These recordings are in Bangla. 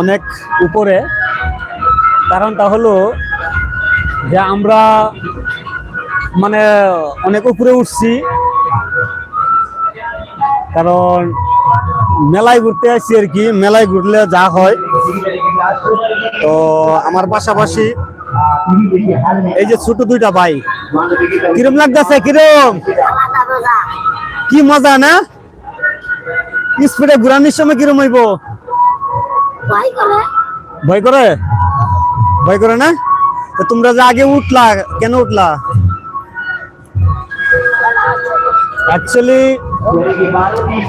অনেক উপরে। কারণটা হলো যে আমরা মানে অনেক উপরে উঠছি। কারণ মেলায় ঘুরতে আসছি আর কি, মেলায় ঘুরলে যা হয়। তো আমার পাশাপাশি এই যে ছোট দুইটা ভাই। কিরম লাগতেছে? কিরম? কি মজা, না? স্পিডে ঘুরানির সময় কিরম হইব? ভয় করে। ভয় করে? না? তো তোমরা যে আগে উঠলা, কেন উঠলা? অ্যাকচুয়ালি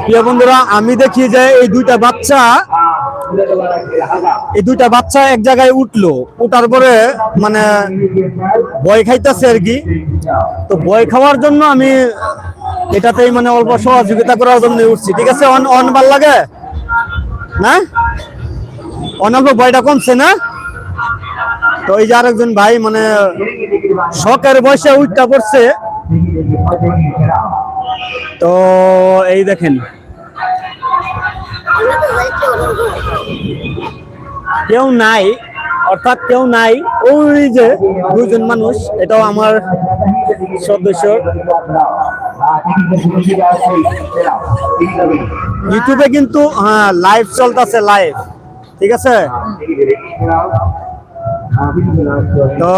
প্রিয় বন্ধুরা, আমি দেখি যে এই দুইটা বাচ্চা, এই দুইটা বাচ্চা এক জায়গায় উঠল। উঠার পরে মানে ভয় খাইতেছে আর কি। তো ভয় খাওয়ার জন্য আমি এটাতেই মানে অল্প সহযোগিতা করার জন্য উঠছি। ঠিক আছে? অন অন ভালো লাগে? না? অনল্প ভয়টা কমছে না? তো এই যে আরেকজন ভাই মানে শখের বয়সে উঠটা পড়ছে তো এই দেখেন। কেউ নাই, অর্থাৎ কেউ নাই, ওই যে দুইজন মানুষ, এটাও আমার সদস্য। ইউটিউবে কিন্তু হ্যাঁ লাইভ চলতেছে লাইভ ঠিক আছে? তো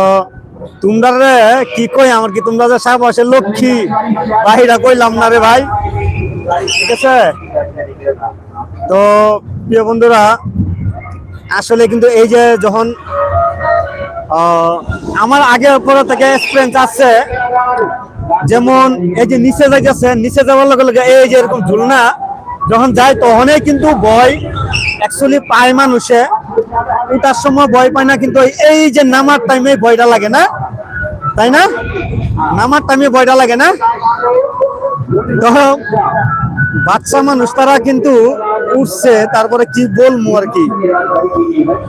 তোমরা রে, কি কই আমার কি তোমরা যে সাহবাসের লক্ষ্মী? বাহিরা কইলাম না রে ভাই। ঠিক আছে? তো প্রিয় বন্ধুরা, আসলে কিন্তু এই যে যখন আমার আগে পরে থেকে এক্সপিরিয়েন্স আছে, যেমন এই যে নিচে যাইতেছে, নিচে যাওয়ার লগে লগে এই যে এরকম ঝুলনা যখন যায় তখনই কিন্তু ভয় অ্যাকচুয়ালি পায় মানুষে। ওটার সময় ভয় পায় না, কিন্তু এই- যে নামার টাইমে ভয়টা লাগে না? তাই না? নামার টাইমে ভয়টা লাগে না? তো বাচ্চা মানুষ তারা কিন্তু উঠছে, তারপরে কি বলব আর কি?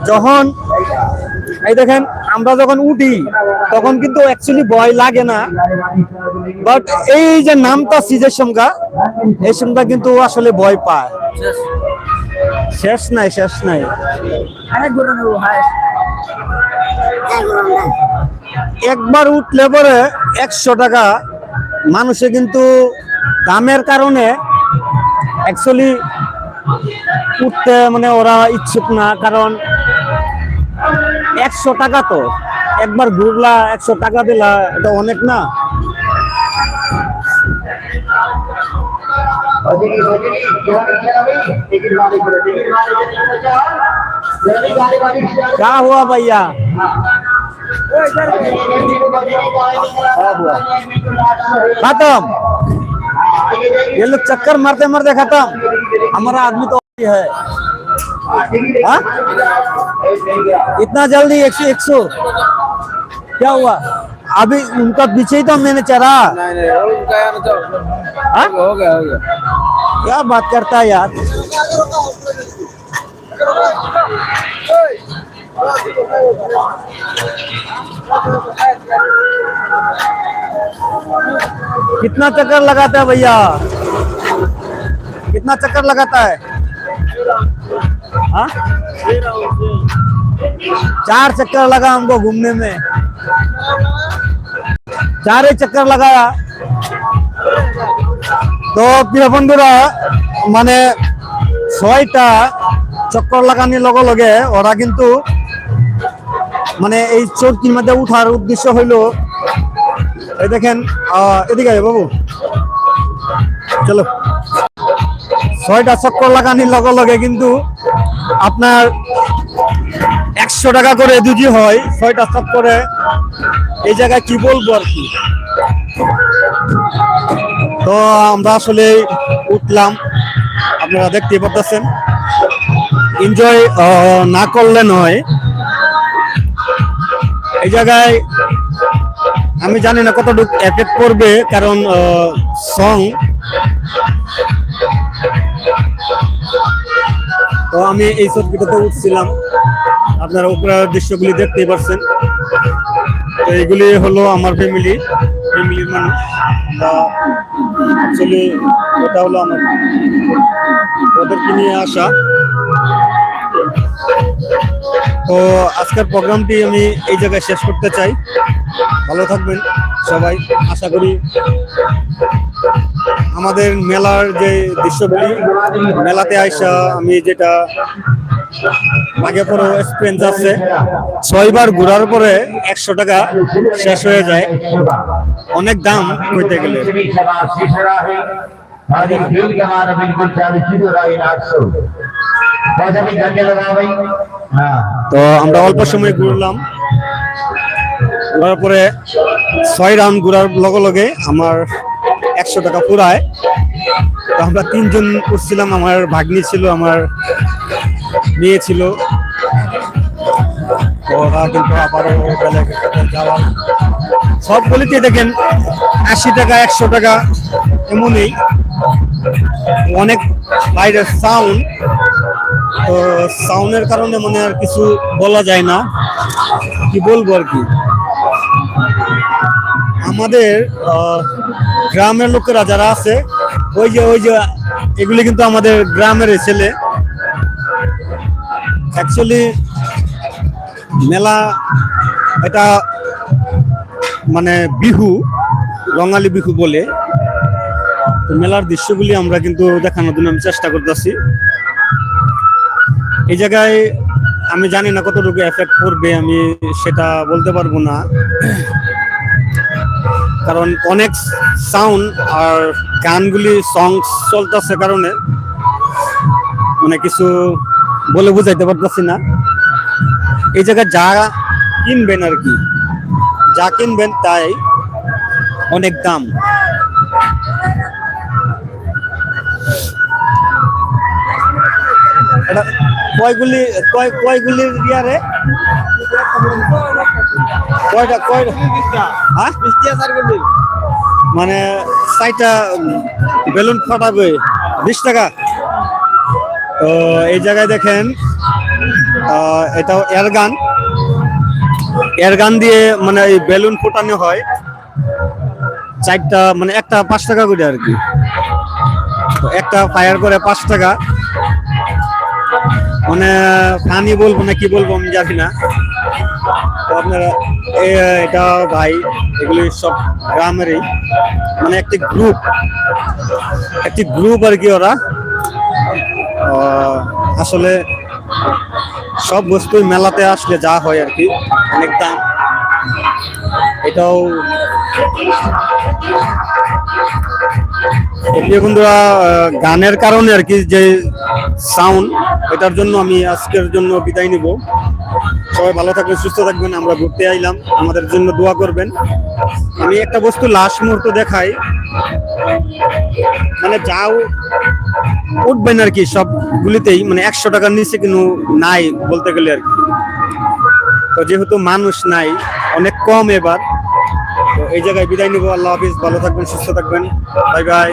যখন, এই দেখেন, আমরা যখন উঠি, তখন কিন্তু অ্যাকচুয়ালি ভয় লাগে না। বাট এই যে নামটা সিজের সংখ্যা, এই সংখ্যা কিন্তু আসলে ভয় পায়। শেষ নাই শেষ নাই। একবার উঠলে পরে একশো টাকা। মানুষে কিন্তু দামের কারণে অ্যাকচুয়ালি উঠতে মানে ওরা ইচ্ছুক না, কারণ একশো টাকা তো। একবার ঘুরলা, একশো টাকা দিলা, এটা অনেক না? क्या हुआ भैया? खत्म। ये लोग चक्कर मारते मारते खत्म। हमारा आदमी तो है। हाँ? इतना जल्दी एक सौ एक सौ। क्या हुआ? अभी उनका पीछे ही तो मैंने चढ़ा। नहीं नहीं उनका यार तो हाँ? हो गया हो गया। क्या बात करता है यार? कितना चक्कर लगाता है भैया? कितना चक्कर लगाता है? हाँ? चार चक्कर लगा हमको घूमने में। चार ही चक्कर लगाया তো প্রিয় বন্ধুরা মানে ছয়টা চক্কর লাগানোর লগে লগে ওরা কিন্তু মানে এই চরকির মধ্যে উঠার উদ্দেশ্য হইলো এই দেখেন আহ, এদিকে আয় বাবু চলো ছয়টা চক্কর লাগানোর লগে লগে কিন্তু আপনার একশো টাকা করে যদি হয় ছয়টা করে। এই জায়গায় কি বলব আর কি? তো আমরা আসলে উঠলাম, আপনারা দেখতে পাচ্ছেন এনজয় না করলে নয়। এই জায়গায় আমি জানি না কতটুকু এফেক্ট করবে কারণ সং তো আমি এই ছবিটাতে উঠছিলাম। আপনারা উপরে দৃশ্যগুলি দেখতেই পাচ্ছেন তো এগুলি হলো আমার ফ্যামিলি ফ্যামিলির মানুষ। অ্যাকচুয়ালি এটা হলো আমার ওদেরকে নিয়ে আসা। তো আজকের প্রোগ্রামটি আমি এই জায়গায় শেষ করতে চাই। ভালো থাকবেন সবাই। আশা করি আমাদের মেলার যে দৃশ্যগুলি, মেলাতে আইসা আমি যেটা আগে পরে এক্সপেন্স আছে ছয়বার ঘোরার পরে একশো টাকা শেষ হয়ে যায়। অনেক দাম কইতে গেলে। তো আমরা অল্প সময় ঘুরলাম। ঘোরার পরে ছয় রাউন্ড ঘোরার লগে লগে আমার একশো টাকা পুরায়। তো আমরা তিনজন করছিলাম আমার ভাগ্নি ছিল, আমার মেয়ে ছিল তো যাওয়ার সবগুলিতে দেখেন আশি টাকা, একশো টাকা, এমনই। অনেক বাইরের সাউন্ড তো সাউন্ডের কারণে মানে আর কিছু বলা যায় না। কি বলব আর কি? আমাদের গ্রামের লোকেরা যারা আছে, ওই যে ওই যে, এগুলি কিন্তু আমাদের গ্রামের ছেলে। অ্যাকচুয়ালি মেলা এটা মানে বিহু, রঙালী বিহু বলে। মেলার দৃশ্যগুলি আমরা কিন্তু দেখানোর জন্য আমি চেষ্টা করতেছি। এই জায়গায় আমি জানি না কতটুকু এফেক্ট করবে আমি সেটা বলতে পারব না। কারণ অনেক সাউন্ড আর গানগুলি সং চলতেছে কারণে। মানে কিছু বলে বুঝাইতে পারতেছি না। এই জায়গায় যা কিনবেন আর কি, যা কিনবেন তাই অনেক দাম। এটা কয়গুলি, কয়, কয়গুলির ইয়ারে? কয়টা, কয় হ্যাঁ? মানে সাইটা বেলুন ফাটাবে, বিশ টাকা। তো এই জায়গায় দেখেন এটা এয়ার গান এয়ার গান দিয়ে মানে এই বেলুন ফোটানো হয়। চারটা মানে একটা পাঁচ টাকা করে আর কি। একটা ফায়ার করে পাঁচ টাকা। মানে ফানি বলব না কি বলব আমি জানি না। তো আপনারা এটা ভাই, এগুলি সব গ্রামেরই। মানে একটি গ্রুপ একটি গ্রুপ আর কি ওরা। আসলে সব বস্তুই মেলাতে আসলে যা হয় আর কি, অনেক দাম। এটাও বন্ধুরা গানের কারণে আর কি যে সাউন্ড এটার জন্য আমি আজকের জন্য বিদায় নিব। সবাই ভালো থাকবেন, সুস্থ থাকবেন, আমরা ঘুরতে আইলাম। আমাদের জন্য দোয়া করবেন। আমি একটা বস্তু লাস্ট মুহূর্ত দেখাই। মানে যাও উঠবেন আর কি, সবগুলিতেই মানে একশো টাকার নিচে কিন্তু নাই বলতে গেলে আর কি। তো যেহেতু মানুষ নাই, অনেক কম এবার। তো এই জায়গায় বিদায় নিব, আল্লাহ হাফিজ, ভালো থাকবেন, সুস্থ থাকবেন। Bye bye.